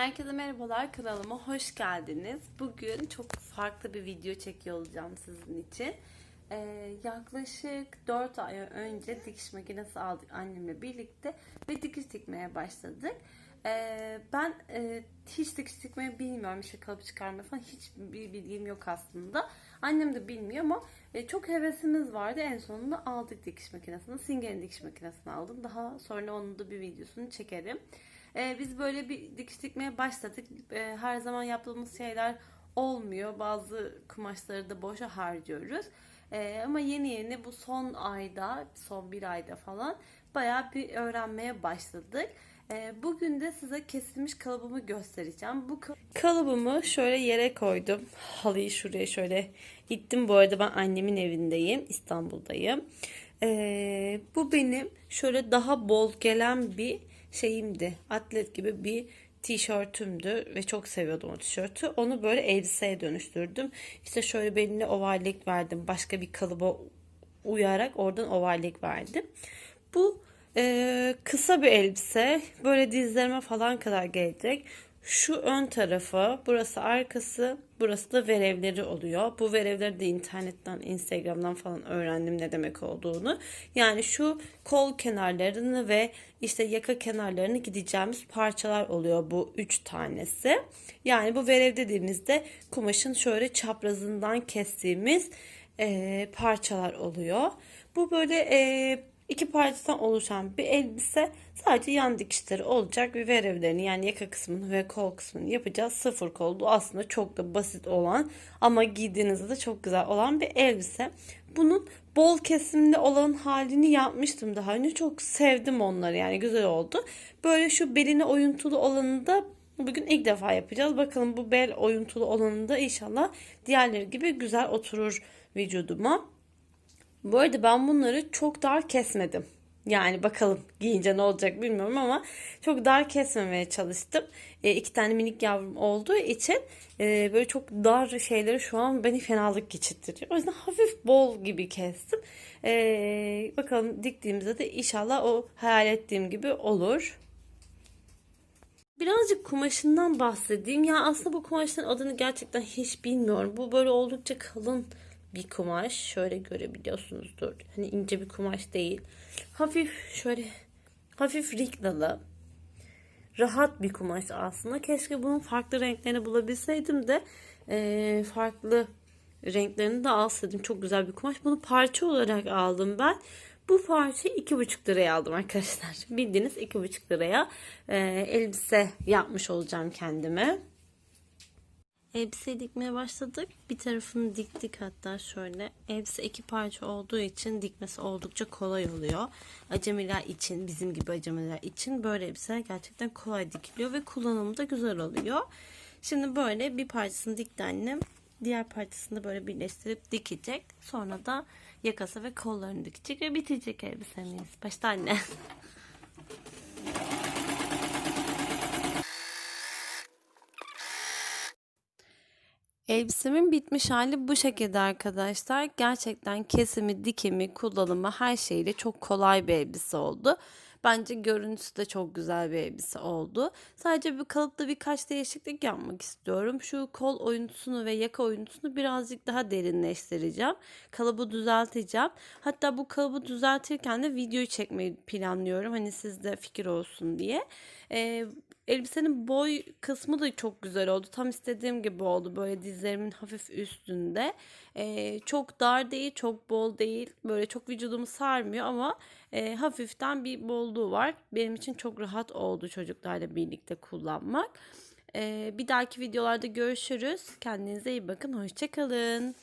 Herkese merhabalar kanalıma hoş geldiniz. Bugün çok farklı bir video çekiyor olacağım sizin için. Ee, yaklaşık 4 ay önce dikiş makinesi aldık annemle birlikte ve dikiş dikmeye başladık. Ee, ben e, hiç dikiş dikmeyi bilmiyorum işte kalıp çıkarma falan hiç bir bilgim yok aslında. Annem de bilmiyor ama e, çok hevesimiz vardı. En sonunda aldık dikiş makinesini. Singer'in dikiş makinesini aldım. Daha sonra onun da bir videosunu çekerim. Ee, biz böyle bir dikiş dikmeye başladık. Ee, her zaman yaptığımız şeyler olmuyor. Bazı kumaşları da boşa harcıyoruz. Ee, ama yeni yeni bu son ayda, son bir ayda falan bayağı bir öğrenmeye başladık. Ee, bugün de size kesilmiş kalıbımı göstereceğim. Bu kalıbımı şöyle yere koydum. Halıyı şuraya şöyle ittim. Bu arada ben annemin evindeyim. İstanbul'dayım. Ee, bu benim şöyle daha bol gelen bir şeyimdi. Atlet gibi bir tişörtümdü ve çok seviyordum o tişörtü. Onu böyle elbiseye dönüştürdüm. İşte şöyle beline ovallik verdim. Başka bir kalıba uyarak oradan ovallik verdim. Bu e, kısa bir elbise. Böyle dizlerime falan kadar gelecek. Şu ön tarafı, burası arkası, burası da verevleri oluyor. Bu verevleri de internetten, Instagram'dan falan öğrendim ne demek olduğunu. Yani şu kol kenarlarını ve işte yaka kenarlarını gideceğimiz parçalar oluyor bu üç tanesi. Yani bu verev dediğimizde kumaşın şöyle çaprazından kestiğimiz e, parçalar oluyor. Bu böyle e, iki parçadan oluşan bir elbise sadece yan dikişleri olacak ve verevlerini yani yaka kısmını ve kol kısmını yapacağız. Sıfır kol bu aslında çok da basit olan ama giydiğinizde de çok güzel olan bir elbise. Bunun bol kesimli olan halini yapmıştım daha önce. Çok sevdim onları yani güzel oldu. Böyle şu beline oyuntulu olanı da bugün ilk defa yapacağız. Bakalım bu bel oyuntulu olanı da inşallah diğerleri gibi güzel oturur vücuduma. Bu arada ben bunları çok dar kesmedim. Yani bakalım giyince ne olacak bilmiyorum ama çok dar kesmemeye çalıştım. E, iki tane minik yavrum olduğu için e, böyle çok dar şeyleri şu an beni fenalık geçirtiyor. O yüzden hafif bol gibi kestim. E, bakalım diktiğimizde de inşallah o hayal ettiğim gibi olur. Birazcık kumaşından bahsedeyim. Ya aslında bu kumaşların adını gerçekten hiç bilmiyorum. Bu böyle oldukça kalın bir kumaş. Şöyle görebiliyorsunuzdur. Hani ince bir kumaş değil. Hafif şöyle hafif riklalı. Rahat bir kumaş aslında. Keşke bunun farklı renklerini bulabilseydim de e, farklı renklerini de alsaydım. Çok güzel bir kumaş. Bunu parça olarak aldım ben. Bu parçayı iki buçuk liraya aldım arkadaşlar. Bildiğiniz iki buçuk liraya e, elbise yapmış olacağım kendime. Elbise dikmeye başladık. Bir tarafını diktik hatta şöyle. Elbise iki parça olduğu için dikmesi oldukça kolay oluyor. Acemiler için, bizim gibi acemiler için böyle elbiseler gerçekten kolay dikiliyor ve kullanımı da güzel oluyor. Şimdi böyle bir parçasını dikti annem. Diğer parçasını böyle birleştirip dikecek. Sonra da yakası ve kollarını dikecek ve bitecek elbisemiz. Başta anne. Elbisemin bitmiş hali bu şekilde arkadaşlar. Gerçekten kesimi, dikimi, kullanımı her şeyle çok kolay bir elbise oldu. Bence görüntüsü de çok güzel bir elbise oldu. Sadece bir kalıpta birkaç değişiklik yapmak istiyorum. Şu kol oyuntusunu ve yaka oyuntusunu birazcık daha derinleştireceğim. Kalıbı düzelteceğim. Hatta bu kalıbı düzeltirken de videoyu çekmeyi planlıyorum. Hani sizde fikir olsun diye. Ee, elbisenin boy kısmı da çok güzel oldu. Tam istediğim gibi oldu. Böyle dizlerimin hafif üstünde. Ee, çok dar değil, çok bol değil. Böyle çok vücudumu sarmıyor ama e, hafiften bir bolluğu var. Benim için çok rahat oldu çocuklarla birlikte kullanmak. Ee, bir dahaki videolarda görüşürüz. Kendinize iyi bakın. Hoşçakalın.